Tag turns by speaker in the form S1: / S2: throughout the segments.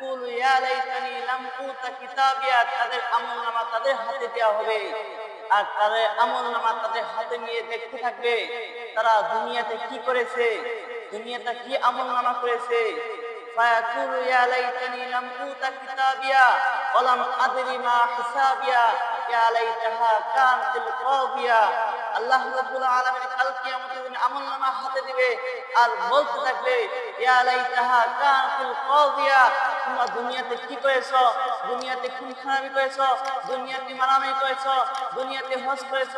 S1: ফায়াকুলু ইয়া লাইতানি লাম উতা কিতাবিয়া, তাদের আমলনামা তাদের হাতে দেওয়া হবে। আর তাদের আমলনামা তাদের হাতে নিয়ে দেখতে থাকবে, তারা দুনিয়াতে কি করেছে, দুনিয়াতে কি আমলনামা করেছে। ফায়াকুলু, ইয়া লাইতানি লাম উতা কিতাবিয়া, ওয়ালাম আদরি মা হিসাবিয়া ইয়া লাইতাহা কানাতিল কাদিয়া আল্লাহ রাব্বুল আলামিন কাল কিয়ামতের দিন আমলনামা হাতে দিবে আর বলতে থাকবে, ইয়া লাইতাহা কানাতিল কাদিয়া তোমরা দুনিয়াতে কি করেছ? দুনিয়াতে খুন খারাপি করেছ? দুনিয়াতে মারামারি করেছ? দুনিয়াতে হজ করেছ?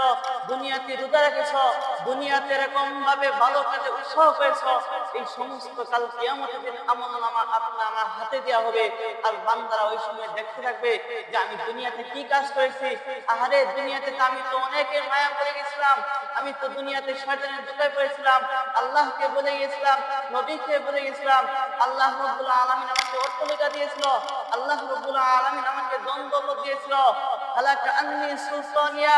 S1: দুনিয়াতে রোজা রেখেছো? দুনিয়াতে এরকম ভাবে ভালো কাজে উৎসাহ করেছ? এই সমস্ত কাল কিয়ামতের দিন আমলনামা আপনার আমার হাতে দেওয়া হবে। আর বান্দারা ওই সময় দেখতে থাকবে যে আমি দুনিয়াতে কি কাজ করেছি। আহারে, দুনিয়াতে তো আমি তো অনেকের মায়া করে গেছিলাম। আমি তো দুনিয়াতে শয়তানের ধোকায় পড়েছিলাম। আল্লাহকে বলে গেছিলাম, নবীকে বলে গেছিলাম, আল্লাহ রব্বুল আলামিন আমাকে অট্টলিকা দিয়েছিল। আল্লাহ রব্বুল আলামিন আমাকে দ্বন্দ্ব দিয়েছিল। হালাকা আন্নি সুলতানিয়া,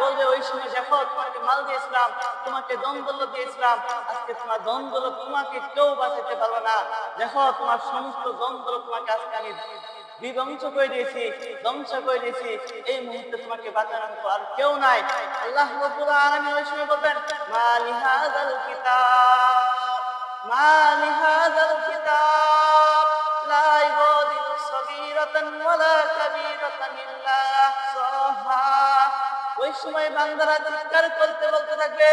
S1: বলবে ওই সময় দেখো, তোমাকে মাল দিয়েছিলাম, তোমাকে দ্বন্দ্ব দিয়েছিলাম। আজকে তোমার দ্বন্দ্ব তোমাকে কেউ বাঁচাতে পারবে না। দেখো, তোমার সমস্ত দ্বন্দ্ব তোমাকে আজকে আমি বিধ্বংস করে দিয়েছি, ধ্বংস করে দিয়েছি। এই মুহূর্তে তোমাকে বাঁচানোর মতো আর কেউ নাই। আল্লাহ রব্বুল ওই সময় বলবেন মা লিহাযাল কিতাব মা লিহাযাল কিতাব, লা সময় বান্দারা চিৎকার করতে বলতে থাকবে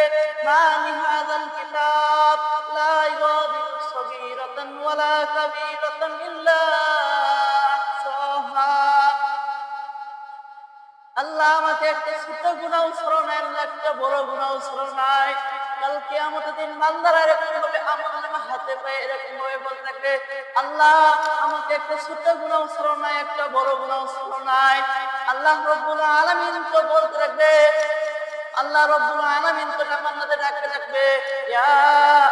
S1: আল্লাহ আমাকে একটা ছোট গুণাও স্মরণ নাই একটা বড় গুণাও স্মরণ নাই। কাল কিয়ামতের দিন বান্দারা এরকম ভাবে আমার হাতে পায়ে এরকম ভাবে বলতে থাকবে আল্লাহ আমাকে একটা ছোট গুণাও স্মরণ নাই, একটা বড় গুণাও স্মরণ নাই। আল্লাহ রব্বুল আলামিন তো বলতে আল্লাহ রব্বুল আলামিন তো বান্দাদের ডাকতে থাকবে ইয়া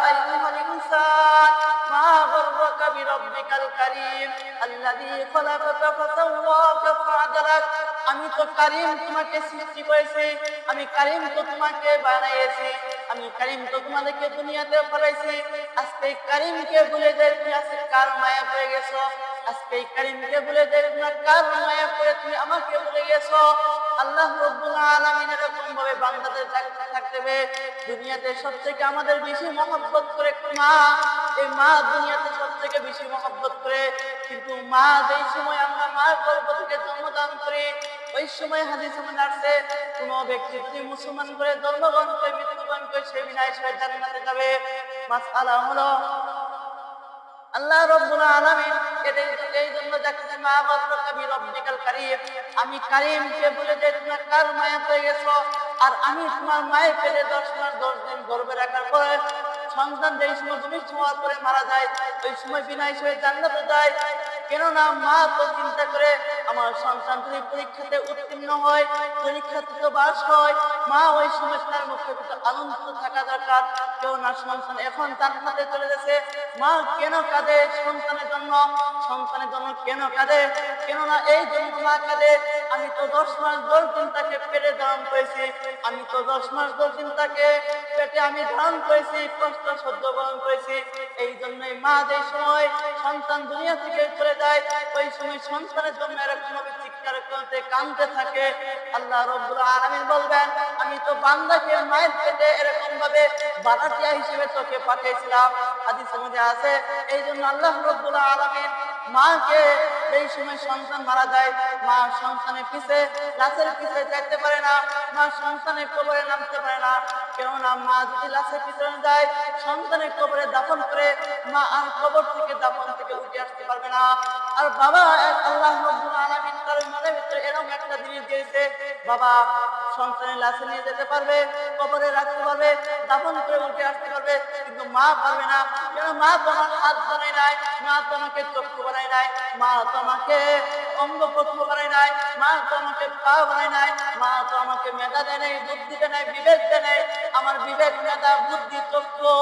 S1: আইয়ুহাল ইনসান, মা গররাকা বিরাব্বিকাল কারীম, আল্লাযী খলাকাকা ফাসাওয়াকা ফাআদালাক। আমি তো কারিম তোমাকে সৃষ্টি করেছি, আমি কারিম তো তোমাকে বানাইছি আমি কারিম তো তোমাদেরকে দুনিয়াতে ফলাইছি আজকে কারিমকে ভুলে যায় তুমি আজকে কার মায়া পড়ে গেছো? আজকে এই ভুলে যায় তোমার কার মায়া পড়ে তুমি আমাকে ভুলে গেছো? আল্লাহ রব্বুল আলামিন এরকম ভাবে বান্দাদের ডাকতে থাকবে দুনিয়াতে সবথেকে আমাদের বেশি মহব্বত করে মা? এই মা দুনিয়াতে সবথেকে বেশি মহব্বত করে। কিন্তু মা যেই সময় আমরা মার গর্ভ থেকে জন্মদান করি, ওই সময় হাদিস আসছে, কোন ব্যক্তি যদি মুসলমান করে জন্মগ্রহণ করে মৃত্যুবরণ করে, সে বিনায় সে জান্নাতে যাবে। মাসআলা হলো আল্লাহ রব্বুল আলামিন এটাই এই জন্য দেখছে মা গর্রকা বি রব্বিকাল কারীম। আমি কারীমকে বলে যে তোমার কার মায়া পেয়ে গেছো? আর আমি তোমার মায়ের পেলে দশ মাস, দশ দিন গর্ভে রাখার পরে সন্তান যেই সময় তুমি হওয়ার পরে মারা যায়, ওই সময় বিনায় হয়ে জান্নাতে যায়। কেননা মা তো চিন্তা করে আমার সন্তান যদি পরীক্ষাতে উত্তীর্ণ হয়, পরীক্ষাতে তো বাস হয়, মা ওই সময় তার মুখে তো আনন্দ থাকা দরকার। কেউ না সন্তান এখন তার জান্নাতে চলে গেছে। মা কেন কাঁদে সন্তানের জন্য? সন্তানের জন্য কেন কাঁদে? কেননা এই জন্য মা কাঁদে। আমি তো দশ মাস দশ দিন তাকে পেটে ধারণ পেয়েছি আমি তো দশ মাস দশ দিন তাকে পেটে আমি ধারণ করেছি, কষ্ট সহ্য বরণ করেছি। এই জন্যই মা যে সময় সন্তান দুনিয়া থেকে চলে যায়, ওই সময় সন্তানের জন্য এরকম ভাবে চিৎকার করতে কাঁদতে থাকে। আল্লাহ রব্বুল আলামিন বলবেন, আমি তো বান্দাকে, মায়ের পেটে এরকম ভাবে বারাতিয়া হিসেবে তোকে পাঠিয়েছিলাম। মধ্যে আছে এই জন্য আল্লাহ রব্বুল আলামিন মাকে এই সময় সন্তান মারা যায়। মা সন্তানের পিছে, লাশের পিছে যাইতে পারে না। মা সন্তানের কবরে নামতে পারে না। কেননা মা যদি লাশের পিছনে যায়, সন্তানের কবরে দাফন করে, মা আর কবর থেকে দাফন থেকে উঠে আসতে পারবে না। আর বাবা আল্লাহ আলামিন তার মনের ভিতরে এরকম একটা জিনিস দিয়েছে, বাবা সন্তানের লাশে নিয়ে যেতে পারবে, কবরে রাখতে পারবে, দাফন করে উঠে আসতে পারবে, কিন্তু মা পারবে না। কেন মা তোমার হাত বানায় নাই? মা তোমাকে চক্ষু বানায় নাই। মা তোমাকে অঙ্গ প্রত্যঙ্গ বানায় নাই, মা তো আমাকে পা বানায় নাই, মা তো আমাকে মেধা দেয় নাই, বুদ্ধি দেয় নাই, বিবেক দেয় নাই, আমার বিবেক, মেধা, বুদ্ধি চক্ষু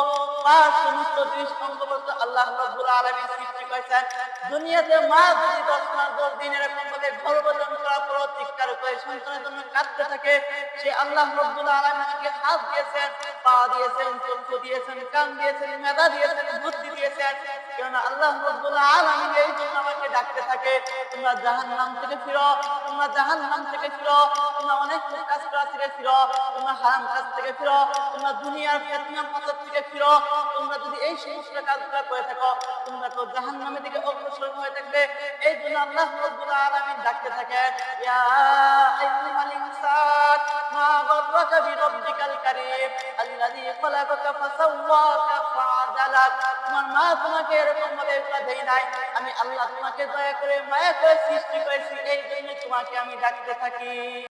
S1: পা সমস্ত জিনিস অঙ্গ প্রত্যঙ্গ আল্লাহ রব্বুল আলামিন সৃষ্টি করেছেন। দুনিয়াতে মা যদি দশ মাস, দশ দিন এরকম ভাবে গর্ভধারণ করার পর চিৎকার করে সন্তানের জন্য কাঁদতে থাকে সে আল্লাহ রব্বুল আলামিনকে হাত দিয়েছেন, পা দিয়েছেন, চক্ষু দিয়েছেন, কান দিয়েছেন, মেধা দিয়েছেন, বুদ্ধি দিয়েছেন, কেননা আল্লাহ রব্বুল আলামিন এই জন্য আমাকে ডাক থাকে, তোমরা জাহান্নাম থেকে ফিরো, তোমরা জাহান্নাম থেকে ফিরো, তোমরা অনেক কাজ করা থেকে ফিরো, তোমরা হারাম কাজ থেকে ফিরো, তোমরা দুনিয়ার ফেতনা ফাসাদ থেকে ফিরো, তোমরা যদি এই সমস্ত কাজগুলো করে থাকো, তোমরা তো জাহান্নামের দিকে অগ্রসর হয়ে থাকবে। এই জন্য আল্লাহ রাব্বুল আলামিন ডাকতে থাকেন ইয়া আইয়ুহাল ইনসান মা গররাকা বিরব্বিকাল কারীম আল্লাযী খলাকাকা ফাসাওয়াকা ফাআদালাক তোমার মা তোমাকে এরকম ভাবে দেই নাই আমি আল্লাহ তোমাকে দয়া করে মায়া করে সৃষ্টি করেছি, এই জন্য তোমাকে আমি ডাকতে থাকি।